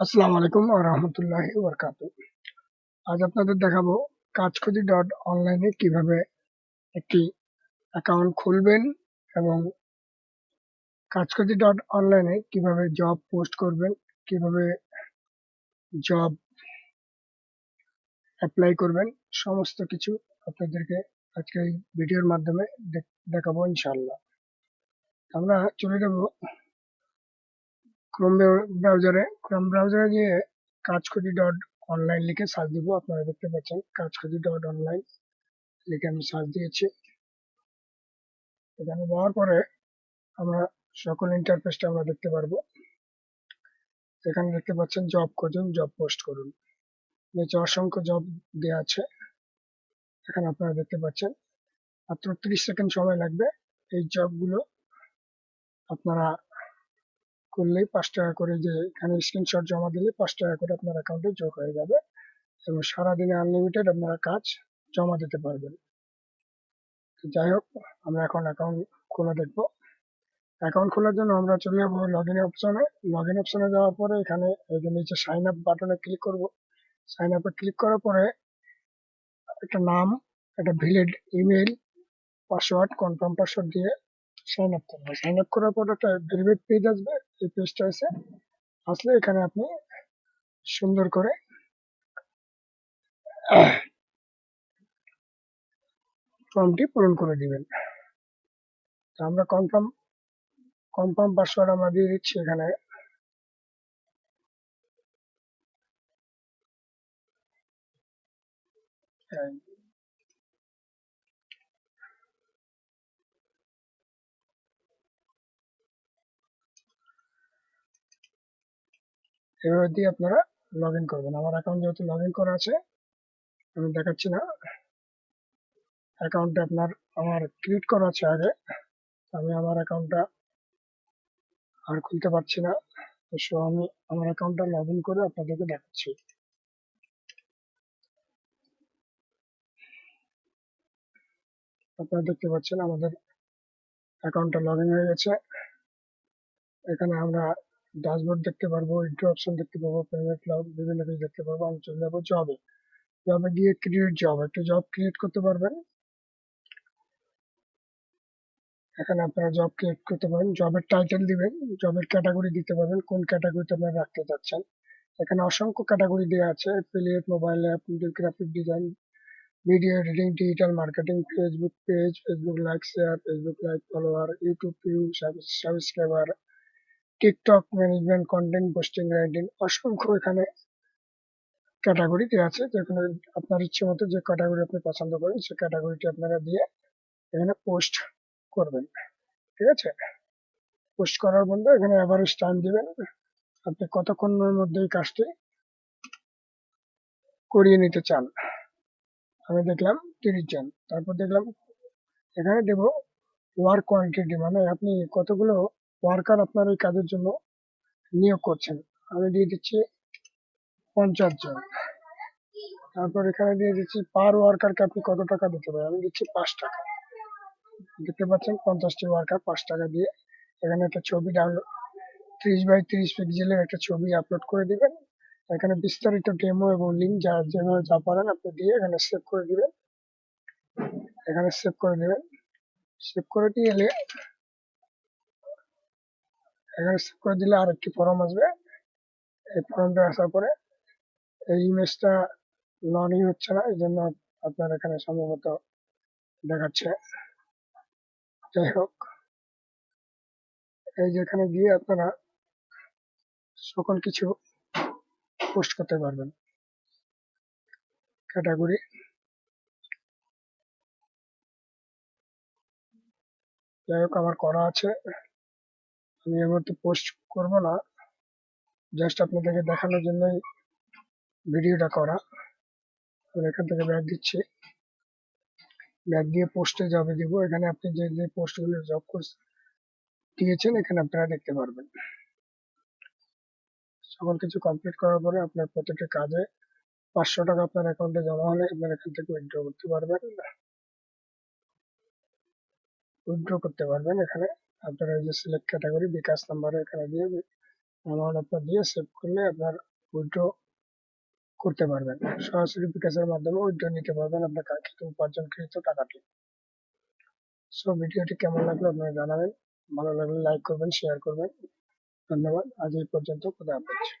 আসসালামু আলাইকুম রাহমাতুল্লাহি ওয়া বারাকাতুহু আজ আপনাদের দেখাবো কাজখুঁজি ডট অনলাইনে কীভাবে একটি অ্যাকাউন্ট খুলবেন এবং কাজখুঁজি ডট অনলাইনে কীভাবে জব পোস্ট করবেন, কীভাবে জব অ্যাপ্লাই করবেন। সমস্ত কিছু আপনাদেরকে আজকে এই ভিডিওর মাধ্যমে দেখ- দেখাবো ইনশাআল্লাহ। আমরা চলে যাব ক্রোম ব্রাউজারে ক্রোম ব্রাউজারে গিয়ে কাজখুঁজি ডট অনলাইন লিখে সার্চ দিব। আপনারা দেখতে পাচ্ছেন কাজখুঁজি ডট অনলাইন লিখে আমি সার্চ দিয়েছি। এখানে দেওয়ার পরে আমরা সকল ইন্টারফেসটা আমরা দেখতে পারব। এখানে দেখতে পাচ্ছেন জব খুঁজুন জব পোস্ট করুন। নিচে অসংখ্য জব দেওয়া আছে, এখানে আপনারা দেখতে পাচ্ছেন। মাত্র ত্রিশ সেকেন্ড সময় লাগবে এই জবগুলো আপনারা করলেই পাঁচ টাকা করে যে এখানে স্ক্রিনশট জমা দিলে পাঁচ টাকা করে আপনার অ্যাকাউন্টে যোগ হয়ে যাবে এবং সারাদিনে আনলিমিটেড আপনারা কাজ জমা দিতে পারবেন। যাই হোক, আমরা এখন অ্যাকাউন্ট খোলা দেখব। অ্যাকাউন্ট খোলার জন্য আমরা চলে যাব লগ ইন অপশনে লগ ইন অপশনে যাওয়ার পরে এখানে এই যে নিচে সাইন আপ বাটনে ক্লিক করব। সাইন আপে ক্লিক করার পরে একটা নাম, একটা valid email password confirm password দিয়ে সাইন আপ করব সাইন আপ করার পর একটা ভেরিফাইড পেজ আসবে, এই পেজটা এসে আসলে এখানে আপনি সুন্দর করে ফর্মটি পূরণ করে দিবেন। আমরা কনফার্ম কনফার্ম পাসওয়ার্ড আমরা দিয়ে দিচ্ছি এখানে। এভাবে দিয়ে আপনারা লগ ইন করবেন। আমার অ্যাকাউন্ট যেহেতু লগ ইন করা আছে, আমি দেখাচ্ছি না। অ্যাকাউন্টটা আপনার, আমার ক্রিয়েট করা আছে আগে। আমি আমার অ্যাকাউন্টটা আর খুলতে পারছি না। তো আমি, আমার অ্যাকাউন্টটা লগ ইন করে আপনাদেরকে দেখাচ্ছি। আপনারা দেখতে পাচ্ছেন আমাদের অ্যাকাউন্টটা লগ ইন হয়ে গেছে। এখানে আমরা ড্যাশবোর্ড দেখতে পারব ইন্ট্রো অপশন দেখতে পাবো পেমেন্ট লগ বিভিন্ন কিছু দেখতে পারব। আমি চলে যাব জবে জবে গিয়ে ক্রিয়েট জব একটা জব ক্রিয়েট করতে পারবেন। এখানে আপনারা জব ক্রিয়েট করতে পারেন জবের টাইটেল দিবেন জবের ক্যাটাগরি দিতে পারবেন, কোন ক্যাটাগরিতে আপনারা রাখতে চাচ্ছেন। এখানে অসংখ্য ক্যাটাগরি দেওয়া আছে affiliate mobile app graphic design video editing digital marketing Facebook page Facebook like share Facebook like follower YouTube view subscriber TikTok management content posting writing অসংখ্য এখানে ক্যাটাগরি দেওয়া আছে। যেখানে আপনার ইচ্ছে মতো যে ক্যাটাগরি আপনি পছন্দ করেন, সেই ক্যাটাগরিটি আপনারা দিয়ে এখানে পোস্ট করবেন। ঠিক আছে? পোস্ট করার বন্ধু এখানে অ্যাভারেজ টাইম দিবেন। আপনি কতক্ষণের মধ্যে এই কাজটি করিয়ে নিতে চান? আমি দেখলাম তিরিশ জন। তারপর দেখলাম এখানে দেব ওয়ার্ক কোয়ান্টিটি মানে আপনি কতগুলো ওয়ার্কার আপনার এই কাজের জন্য নিয়োগ করছেন। আমি দিয়ে দিচ্ছি পঞ্চাশ জন। তারপর এখানে দিয়ে দিচ্ছি পার ওয়ার্কারকে আপনি কত টাকা দিতে পারেন? আমি দিচ্ছি পাঁচ টাকা। দেখতে পাচ্ছেন পঞ্চাশটি ওয়ার্কার পাঁচ টাকা দিয়ে এখানে একটা ছবি ডাউনলোড ত্রিশ বাই ত্রিশ পিক্সেলের একটা ছবি আপলোড করে দিবেন। এখানে বিস্তারিত ডেমো এবং লিঙ্ক যা যেভাবে যা পারেন আপনি দিয়ে এখানে সেভ করে দিবেন। এখানে সেভ করে দিবেন। সেভ করে দিয়ে এলে এখানে সেভ করে দিলে আর একটি ফর্ম আসবে। এই ফর্মটা আসার পরে এই ইমেজটা লডিং হচ্ছে না এই জন্য আপনার এখানে সম্ভবত দেখাচ্ছে। যাই হোক, এই যেখানে গিয়ে আপনারা সকল কিছু পোস্ট করতে পারবেন। ক্যাটাগরি যাই হোক, আমার করা আছে। আমি এর মধ্যে পোস্ট করব না। জাস্ট আপনাদেরকে দেখানোর জন্যই ভিডিওটা করা। আমি এখান থেকে ব্যাগ দিচ্ছি। ব্যাগ দিয়ে পোস্টে যাবে দিব। এখানে আপনি যে যে পোস্টগুলো জব কোর্স দিয়েছেন, এখানে আপনারা দেখতে পারবেন। সকল কিছু কমপ্লিট করার পরে আপনার প্রতিটি কাজে পাঁচশো টাকা আপনার অ্যাকাউন্টে জমা হলে আপনার এখান থেকে উইথড্র করতে পারবেন। উইথড্র করতে পারবেন এখানে। আপনার এই যে সিলেক্ট ক্যাটাগরি বিকাশ নাম্বারে এখানে দিয়ে অ্যামাউন্ট আপনার দিয়ে সেভ করলে আপনার উইথড্র করতে পারবেন। সরাসরি বিকাশের মাধ্যমে উইথড্র নিতে পারবেন আপনার কাঙ্ক্ষিত উপার্জনকৃত টাকাটি। সো ভিডিওটি কেমন লাগল আপনারা জানাবেন। ভালো লাগলে লাইক করবেন শেয়ার করবেন। धन्यवाद. आज इथपर्यंत. खुदा हाफिज.